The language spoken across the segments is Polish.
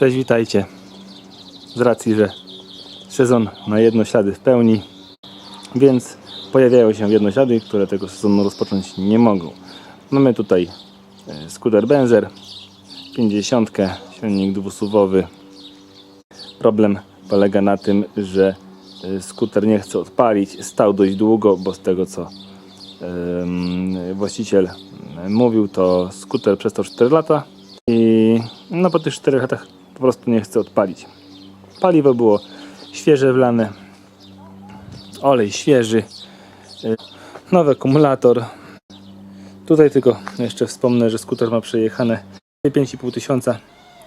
Cześć, witajcie. Z racji, że sezon ma jednoślady w pełni, więc pojawiają się jednoślady, które tego sezonu rozpocząć nie mogą. Mamy tutaj e, skuter Benzer, 50, silnik dwusuwowy. Problem polega na tym, że e, skuter nie chce odpalić. Stał dość długo, bo z tego co em, właściciel em, mówił, to skuter przestał 4 lata i no po tych 4 latach po prostu nie chce odpalić. Paliwo było świeże wlane, olej świeży, y, nowy akumulator. Tutaj tylko jeszcze wspomnę, że skuter ma przejechane 5,5 tysiąca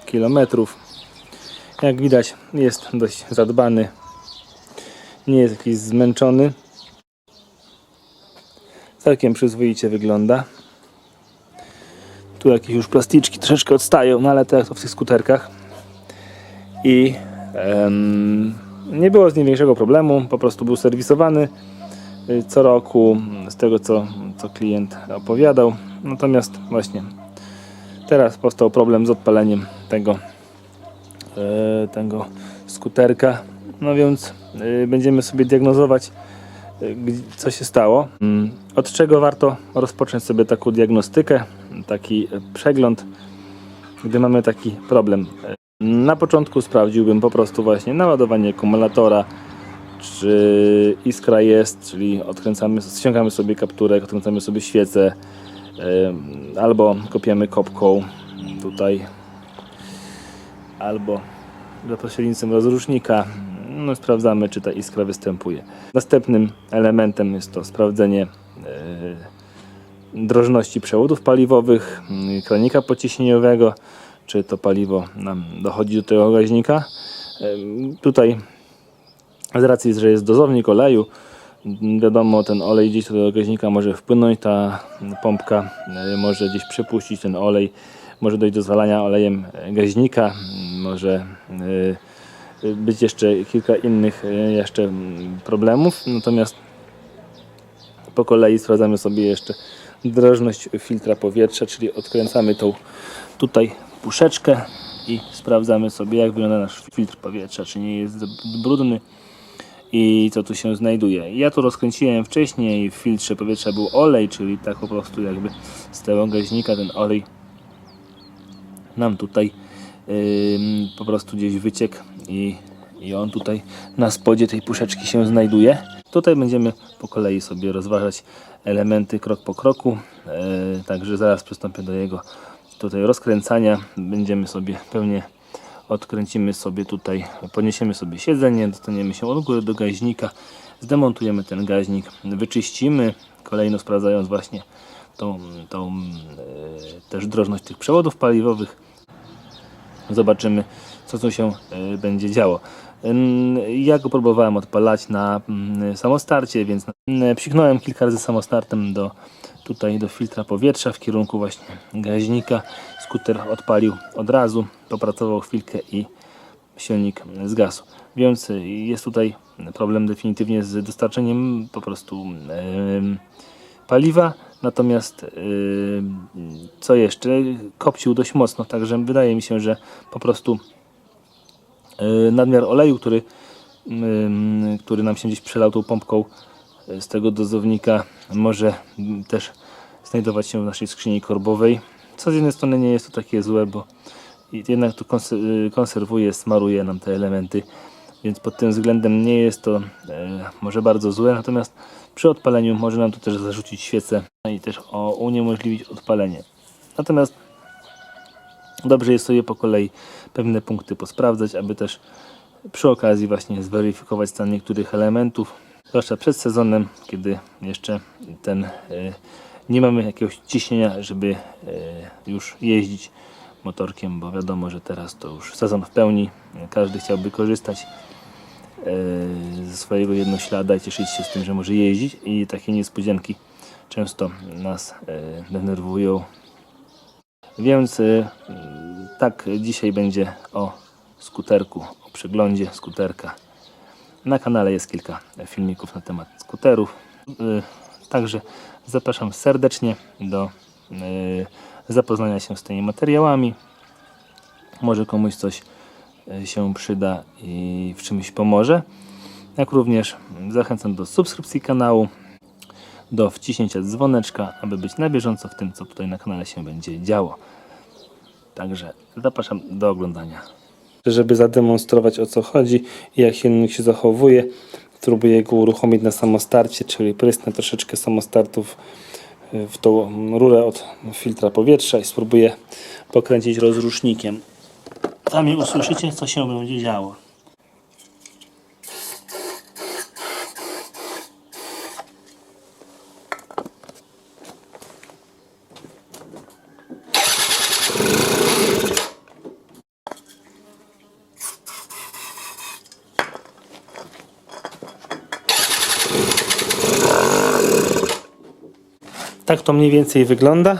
kilometrów. Jak widać jest dość zadbany, nie jest jakiś zmęczony. Całkiem przyzwoicie wygląda. Tu jakieś już plasticzki troszeczkę odstają, no ale to jak to w tych skuterkach. I em, nie było z nim większego problemu, po prostu był serwisowany y, co roku, z tego co, co klient opowiadał. Natomiast właśnie teraz powstał problem z odpaleniem tego, e, tego skuterka. No więc y, będziemy sobie diagnozować y, co się stało. Mm, Od czego warto rozpocząć sobie taką diagnostykę, taki przegląd, gdy mamy taki problem. Na początku sprawdziłbym po prostu właśnie naładowanie akumulatora, czy iskra jest, czyli odkręcamy, ściągamy sobie kapturek, odkręcamy sobie świecę, albo kopiemy kopką tutaj, albo za pośrednictwem rozrusznika. No, sprawdzamy, czy ta iskra występuje. Następnym elementem jest to sprawdzenie e, drożności przewodów paliwowych, kranika pociśnieniowego, czy to paliwo nam dochodzi do tego gaźnika. Tutaj z racji, że jest dozownik oleju, wiadomo, ten olej gdzieś do gaźnika może wpłynąć, ta pompka e, może gdzieś przepuścić ten olej, może dojść do zalania olejem gaźnika, może e, być jeszcze kilka innych e, jeszcze problemów, natomiast po kolei sprawdzamy sobie jeszcze drożność filtra powietrza, czyli odkręcamy tą tutaj puszeczkę i sprawdzamy sobie jak wygląda nasz filtr powietrza, czy nie jest brudny i co tu się znajduje. Ja tu rozkręciłem wcześniej, w filtrze powietrza był olej, czyli tak po prostu jakby z tego gaźnika ten olej nam tutaj ym, po prostu gdzieś wyciekł i, i on tutaj na spodzie tej puszeczki się znajduje. Tutaj będziemy po kolei sobie rozważać elementy krok po kroku, e, także zaraz przystąpię do jego tutaj rozkręcania. Będziemy sobie pewnie odkręcimy sobie tutaj, podniesiemy sobie siedzenie, dostaniemy się od góry do gaźnika, zdemontujemy ten gaźnik, wyczyścimy, kolejno sprawdzając właśnie tą, tą e, też drożność tych przewodów paliwowych. Zobaczymy, co tu się e, będzie działo. Ja go próbowałem odpalać na mm, samostarcie, więc mm, psiknąłem kilka razy samostartem do tutaj do filtra powietrza w kierunku właśnie gaźnika. Skuter odpalił od razu, popracował chwilkę i silnik zgasł. Więc jest tutaj problem definitywnie z dostarczeniem po prostu em, paliwa. Natomiast ym, co jeszcze? Kopcił dość mocno, także wydaje mi się, że po prostu y, nadmiar oleju, który, ym, który nam się gdzieś przelał tą pompką y, z tego dozownika, może też znajdować się w naszej skrzyni korbowej. Co z jednej strony nie jest to takie złe, bo jednak to y, konserwuje, smaruje nam te elementy, więc pod tym względem nie jest to e, może bardzo złe, natomiast przy odpaleniu może nam to też zarzucić świecę i też uniemożliwić odpalenie. Natomiast dobrze jest sobie po kolei pewne punkty posprawdzać, aby też przy okazji właśnie zweryfikować stan niektórych elementów, zwłaszcza przed sezonem, kiedy jeszcze ten e, nie mamy jakiegoś ciśnienia, żeby e, już jeździć motorkiem, bo wiadomo, że teraz to już sezon w pełni, każdy chciałby korzystać e, ze swojego jednoślada i cieszyć się z tym, że może jeździć i takie niespodzianki często nas denerwują. Więc tak dzisiaj będzie o skuterku, o przeglądzie skuterka. Na kanale jest kilka filmików na temat skuterów. E, Także zapraszam serdecznie do e, zapoznania się z tymi materiałami. Może komuś coś e, się przyda i w czymś pomoże. Jak również zachęcam do subskrypcji kanału, do wciśnięcia dzwoneczka, aby być na bieżąco w tym, co tutaj na kanale się będzie działo. Także zapraszam do oglądania. Żeby zademonstrować o co chodzi i jak silnik się zachowuje, spróbuję go uruchomić na samostarcie, czyli prysnę troszeczkę samostartów y, w tą rurę od filtra powietrza i spróbuję pokręcić rozrusznikiem. Sami usłyszycie, co się będzie działo. Tak to mniej więcej wygląda.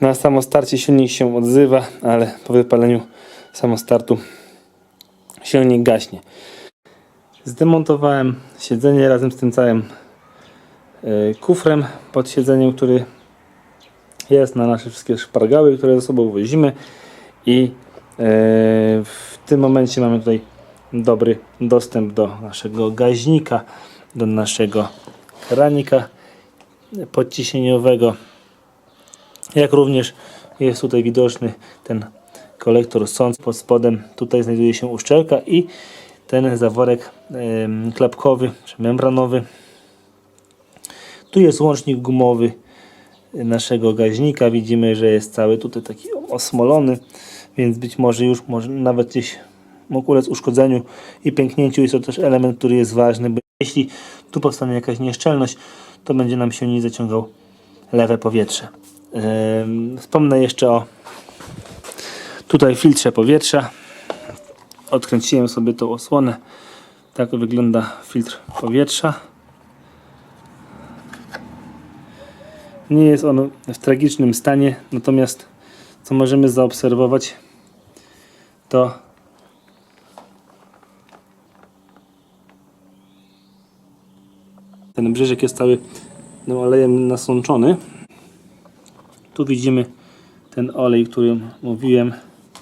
Na samostarcie silnik się odzywa, ale po wypaleniu samostartu silnik gaśnie. Zdemontowałem siedzenie razem z tym całym y, kufrem pod siedzeniem, który jest na nasze wszystkie szpargały, które ze sobą wozimy i y, w tym momencie mamy tutaj dobry dostęp do naszego gaźnika, do naszego kranika podciśnieniowego. Jak również jest tutaj widoczny ten kolektor sąd pod spodem. Tutaj znajduje się uszczelka i ten zaworek klapkowy czy membranowy. Tu jest łącznik gumowy naszego gaźnika. Widzimy, że jest cały tutaj taki osmolony, więc być może już może nawet gdzieś mógł ulec uszkodzeniu i pęknięciu. Jest to też element, który jest ważny, bo jeśli tu powstanie jakaś nieszczelność, to będzie nam się nie zaciągał lewe powietrze. Wspomnę jeszcze o tutaj filtrze powietrza. Odkręciłem sobie tą osłonę. Tak wygląda filtr powietrza. Nie jest on w tragicznym stanie, natomiast co możemy zaobserwować, to ten brzeżek jest cały no, olejem nasączony. Tu widzimy ten olej, który mówiłem.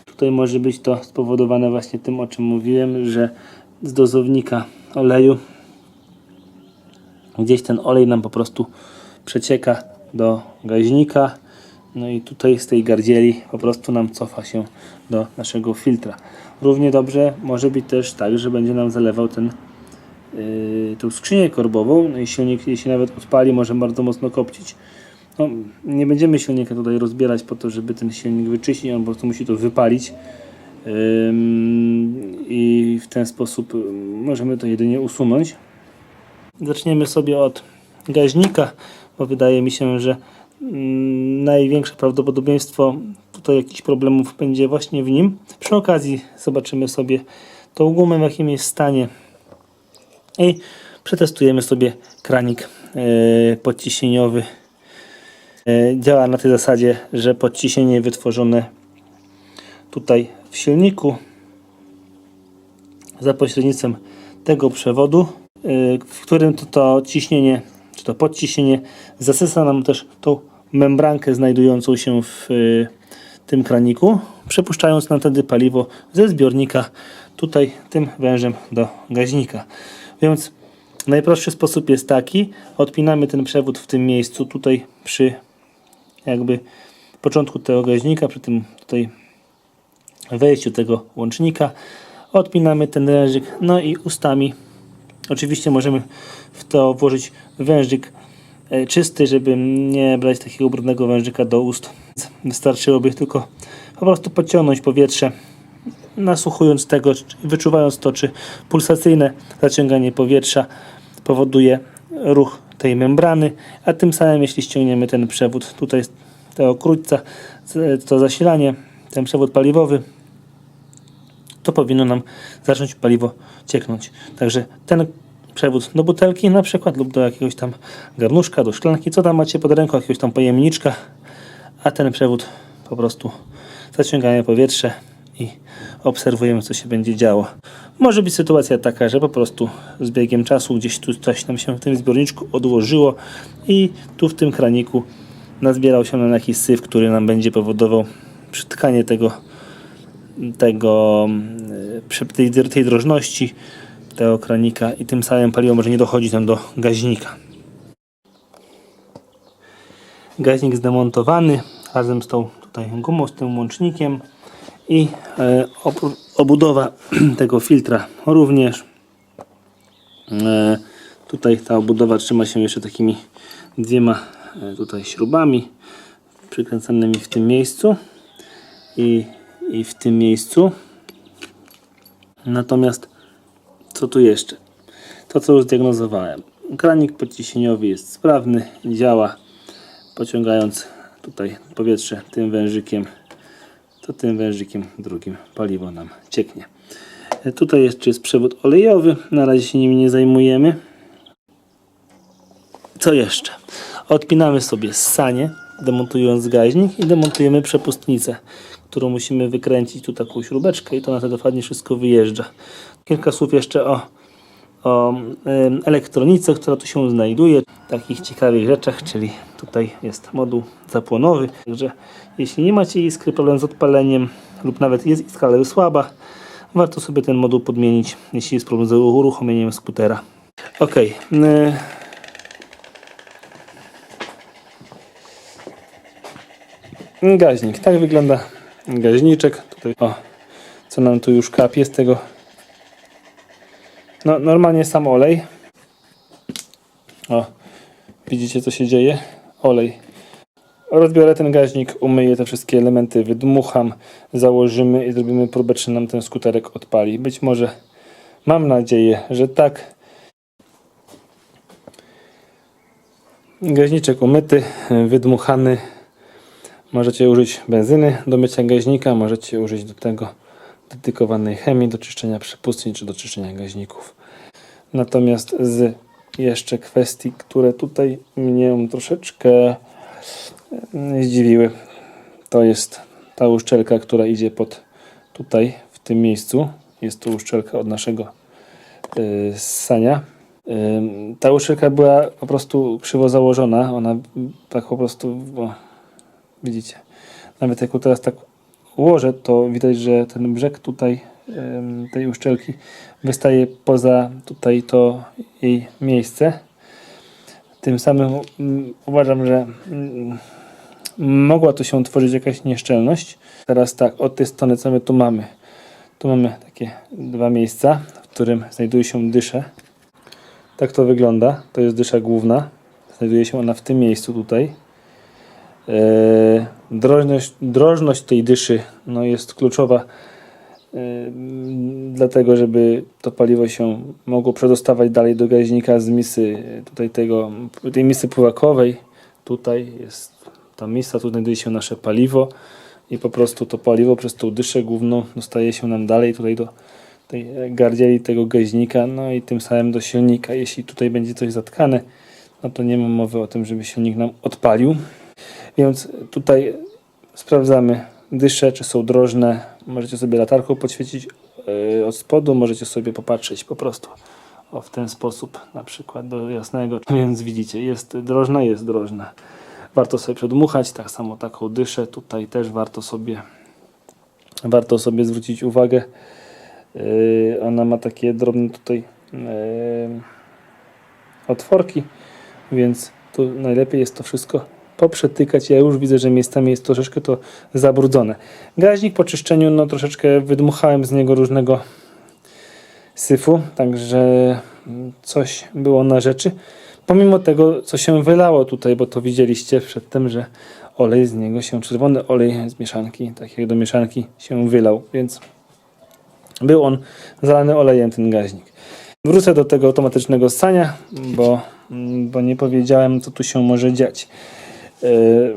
Tutaj może być to spowodowane właśnie tym, o czym mówiłem, że z dozownika oleju gdzieś ten olej nam po prostu przecieka do gaźnika. No i tutaj z tej gardzieli po prostu nam cofa się do naszego filtra. Równie dobrze może być też tak, że będzie nam zalewał ten tą skrzynię korbową. No i silnik, jeśli nawet odpali, może bardzo mocno kopcić. No, nie będziemy silnika tutaj rozbierać po to, żeby ten silnik wyczyścić, on po prostu musi to wypalić. I w ten sposób ym, możemy to jedynie usunąć. Zaczniemy sobie od gaźnika, bo wydaje mi się, że mm, największe prawdopodobieństwo tutaj jakichś problemów będzie właśnie w nim. Przy okazji zobaczymy sobie tą gumę w jakim jest stanie i przetestujemy sobie kranik e, podciśnieniowy. E, Działa na tej zasadzie, że podciśnienie wytworzone tutaj w silniku za pośrednictwem tego przewodu, e, w którym to, to ciśnienie, czy to podciśnienie zasysa nam też tą membrankę znajdującą się w tym kraniku, przepuszczając nam wtedy paliwo ze zbiornika tutaj tym wężem do gaźnika. Więc najprostszy sposób jest taki, odpinamy ten przewód w tym miejscu, tutaj przy jakby początku tego gaźnika, przy tym tutaj wejściu tego łącznika, odpinamy ten wężyk, no i ustami oczywiście możemy w to włożyć wężyk e, czysty, żeby nie brać takiego brudnego wężyka do ust. Wystarczyłoby tylko po prostu podciągnąć powietrze nasłuchując tego, wyczuwając to, czy pulsacyjne zaciąganie powietrza powoduje ruch tej membrany, a tym samym jeśli ściągniemy ten przewód. Tutaj tego krótca, to zasilanie, ten przewód paliwowy, to powinno nam zacząć paliwo cieknąć. Także ten przewód do butelki na przykład lub do jakiegoś tam garnuszka, do szklanki, co tam macie pod ręką, jakiegoś tam pojemniczka, a ten przewód po prostu zaciągamy powietrze i obserwujemy, co się będzie działo. Może być sytuacja taka, że po prostu z biegiem czasu gdzieś tu coś nam się w tym zbiorniczku odłożyło i tu w tym kraniku nazbierał się nam jakiś syf, który nam będzie powodował przytkanie tego tego, przy tej, tej drożności tego kranika i tym samym paliwo może nie dochodzi tam do gaźnika. Gaźnik zdemontowany razem z tą tutaj gumą, z tym łącznikiem i e, obudowa tego filtra również. E, tutaj ta obudowa trzyma się jeszcze takimi dwiema e, tutaj śrubami przykręcanymi w tym miejscu i, i w tym miejscu. Natomiast co tu jeszcze? To co już zdiagnozowałem. Kranik podciśnieniowy jest sprawny, działa pociągając tutaj powietrze tym wężykiem, to tym wężykiem drugim paliwo nam cieknie. E, Tutaj jeszcze jest przewód olejowy, na razie się nim nie zajmujemy. Co jeszcze? Odpinamy sobie sanie, demontując gaźnik i demontujemy przepustnicę, którą musimy wykręcić tu taką śrubeczkę i to na to dokładnie wszystko wyjeżdża. Kilka słów jeszcze o, o elektronice, która tu się znajduje, takich ciekawych rzeczach, czyli tutaj jest moduł zapłonowy, także jeśli nie macie iskry, problem z odpaleniem lub nawet jest iskra, ale słaba, warto sobie ten moduł podmienić, jeśli jest problem z uruchomieniem skutera. Ok, Gaźnik. Tak wygląda gaźniczek. Tutaj, o, co nam tu już kapie z tego. No, normalnie sam olej. O, widzicie co się dzieje? Olej. Rozbiorę ten gaźnik, umyję te wszystkie elementy, wydmucham, założymy i zrobimy próbę, czy nam ten skuterek odpali. Być może, mam nadzieję, że tak. Gaźniczek umyty, wydmuchany. Możecie użyć benzyny do mycia gaźnika, możecie użyć do tego dedykowanej chemii do czyszczenia przepustnic czy do czyszczenia gaźników. Natomiast z jeszcze kwestii, które tutaj mnie troszeczkę mm, zdziwiły, to jest ta uszczelka, która idzie pod tutaj, w tym miejscu. Jest to uszczelka od naszego yy, ssania. Ym, Ta uszczelka była po prostu krzywo założona. Ona tak po prostu. O, Widzicie, nawet jak teraz tak ułożę, to widać, że ten brzeg tutaj tej uszczelki wystaje poza tutaj to jej miejsce. Tym samym mm, uważam, że mm, mogła tu się tworzyć jakaś nieszczelność. Teraz tak, od tej strony co my tu mamy? Tu mamy takie dwa miejsca, w którym znajduje się dysze. Tak to wygląda. To jest dysza główna. Znajduje się ona w tym miejscu tutaj. E, Drożność, drożność tej dyszy no, jest kluczowa e, dlatego, żeby to paliwo się mogło przedostawać dalej do gaźnika z misy tutaj tego, tej misy pływakowej. Tutaj jest ta misa, tu znajduje się nasze paliwo i po prostu to paliwo przez tą dyszę główną dostaje się nam dalej tutaj do tej gardzieli tego gaźnika, no i tym samym do silnika. Jeśli tutaj będzie coś zatkane, no to nie ma mowy o tym, żeby silnik nam odpalił. Więc tutaj sprawdzamy dysze, czy są drożne. Możecie sobie latarką podświecić yy, od spodu, możecie sobie popatrzeć po prostu o, w ten sposób, na przykład do jasnego. Więc widzicie, jest drożna, jest drożna. Warto sobie przedmuchać, tak samo taką dyszę. Tutaj też warto sobie, warto sobie zwrócić uwagę. Yy, ona ma takie drobne tutaj yy, otworki, więc tu najlepiej jest to wszystko poprzetykać. Ja już widzę, że miejscami jest troszeczkę to zabrudzone. Gaźnik po czyszczeniu, no troszeczkę wydmuchałem z niego różnego syfu, także mm, coś było na rzeczy. Pomimo tego, co się wylało tutaj, bo to widzieliście przedtem, że olej z niego się, czerwony olej z mieszanki, tak jak do mieszanki się wylał, więc był on zalany olejem ten gaźnik. Wrócę do tego automatycznego ssania, bo, mm, bo nie powiedziałem, co tu się może dziać. Yy,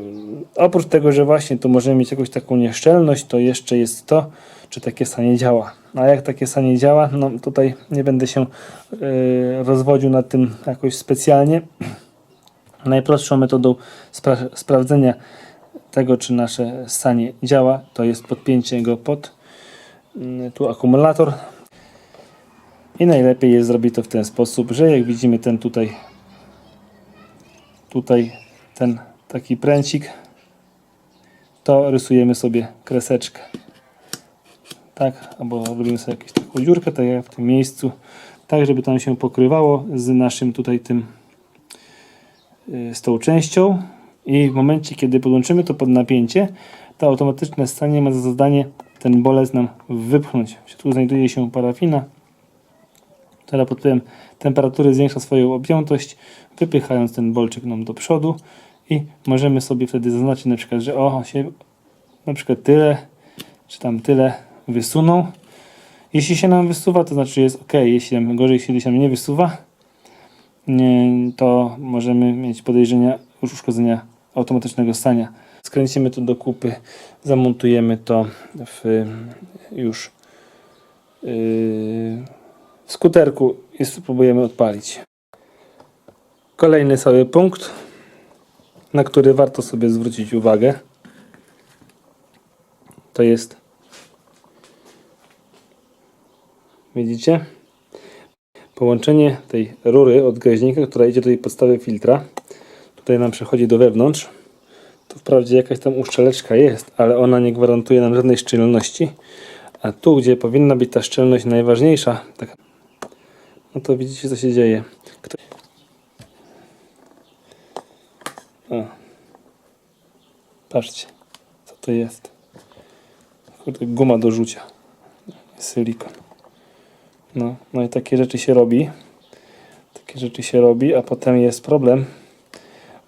oprócz tego, że właśnie tu możemy mieć jakąś taką nieszczelność, to jeszcze jest to, czy takie sanie działa. A jak takie sanie działa, no tutaj nie będę się yy, rozwodził nad tym jakoś specjalnie. Najprostszą metodą spra- sprawdzenia tego, czy nasze sanie działa, to jest podpięcie go pod mm, tu akumulator. I najlepiej jest zrobić to w ten sposób, że jak widzimy ten tutaj tutaj ten taki pręcik, to rysujemy sobie kreseczkę. tak, albo robimy sobie jakąś taką dziurkę, tak jak w tym miejscu, tak żeby tam się pokrywało z naszym tutaj tym y, z tą częścią i w momencie, kiedy podłączymy to pod napięcie, to automatyczne stanie ma za zadanie ten bolec nam wypchnąć. W środku znajduje się parafina, która pod wpływem temperatury zwiększa swoją objętość, wypychając ten bolczyk nam do przodu i możemy sobie wtedy zaznaczyć na przykład, że o, się na przykład tyle, czy tam tyle wysunął. Jeśli się nam wysuwa, to znaczy jest ok. Jeśli nam gorzej, jeśli się nam nie wysuwa, to możemy mieć podejrzenia uszkodzenia automatycznego stania. Skręcimy to do kupy, zamontujemy to w już yy, skuterku i spróbujemy odpalić. Kolejny cały punkt, na który warto sobie zwrócić uwagę, to jest widzicie? Połączenie tej rury od gaźnika, która idzie do tej podstawy filtra tutaj nam przechodzi do wewnątrz. To wprawdzie jakaś tam uszczeleczka jest, ale ona nie gwarantuje nam żadnej szczelności. A tu, gdzie powinna być ta szczelność najważniejsza tak, no to widzicie co się dzieje o. patrzcie co to jest. Kurde, guma do rzucia. Silikon no, no i takie rzeczy się robi. Takie rzeczy się robi, a potem jest problem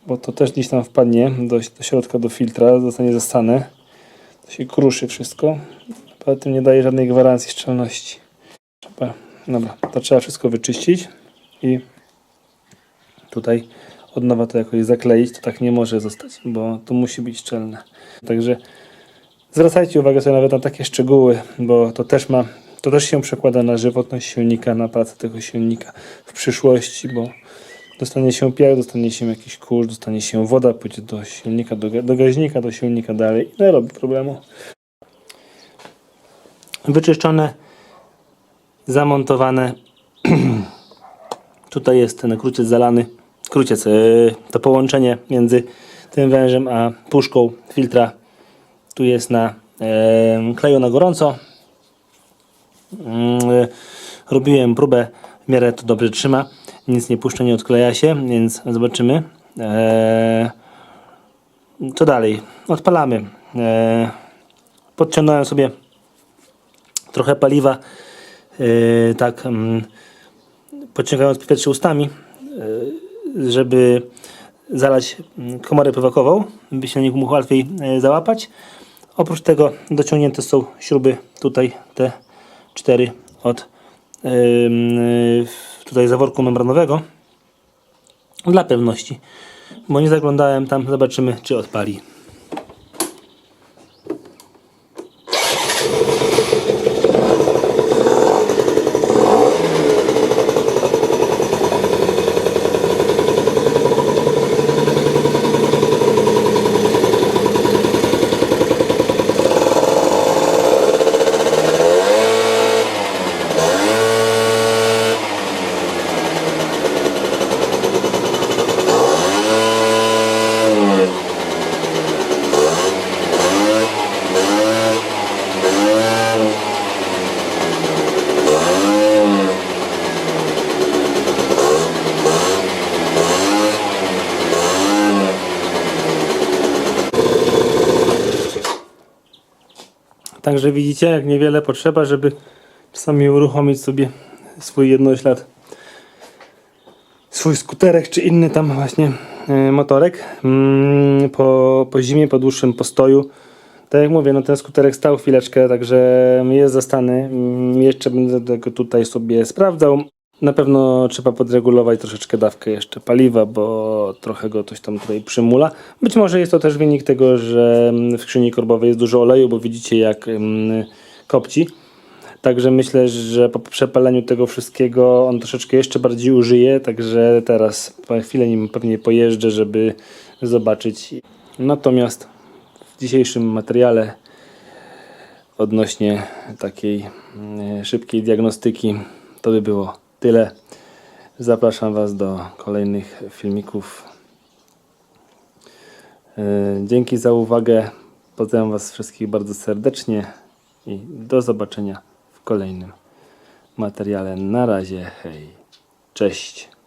bo to też gdzieś tam wpadnie do, do środka, do filtra, zostanie zastane. To się kruszy wszystko. Poza tym nie daje żadnej gwarancji szczelności. Trzeba, dobra, to trzeba wszystko wyczyścić i tutaj od nowa to jakoś zakleić, to tak nie może zostać, bo to musi być szczelne także zwracajcie uwagę sobie nawet na takie szczegóły, bo to też ma to też się przekłada na żywotność silnika, na pracę tego silnika w przyszłości, bo dostanie się piach, dostanie się jakiś kurz, dostanie się woda, pójdzie do silnika, do, do gaźnika, do silnika dalej i nie robi problemu. Wyczyszczone, zamontowane. Tutaj jest ten kruciec zalany, kruciec, yy, to połączenie między tym wężem a puszką filtra. Tu jest na kleju na gorąco, Mm, y, robiłem próbę, w miarę to dobrze trzyma, nic nie puszcza, nie odkleja się, więc zobaczymy. Eee, co dalej? Odpalamy. Podciągnąłem sobie trochę paliwa, tak mm, podciągając powietrze ustami, żeby zalać mm, komorę pływakową, by silnik mógł łatwiej e, załapać. Oprócz tego dociągnięte są śruby tutaj, te 4 od tutaj zaworku membranowego dla pewności, bo nie zaglądałem tam, zobaczymy czy odpali. Także widzicie, jak niewiele potrzeba, żeby czasami uruchomić sobie swój jednoślad, swój skuterek, czy inny tam właśnie e, motorek mm, po, po zimie, po dłuższym postoju. Tak jak mówię, no ten skuterek stał chwileczkę, także jest zastany. Mm, Jeszcze będę tego tutaj sobie sprawdzał. Na pewno trzeba podregulować troszeczkę dawkę jeszcze paliwa, bo trochę go coś tam tutaj przymula. Być może jest to też wynik tego, że w skrzyni korbowej jest dużo oleju, bo widzicie jak mm, kopci. Także myślę, że po przepaleniu tego wszystkiego on troszeczkę jeszcze bardziej użyje, także teraz po chwilę nim pewnie pojeżdżę, żeby zobaczyć. Natomiast w dzisiejszym materiale odnośnie takiej mm, szybkiej diagnostyki to by było tyle. Zapraszam Was do kolejnych filmików. Yy, Dzięki za uwagę. Pozdrawiam Was wszystkich bardzo serdecznie i do zobaczenia w kolejnym materiale. Na razie, hej, cześć.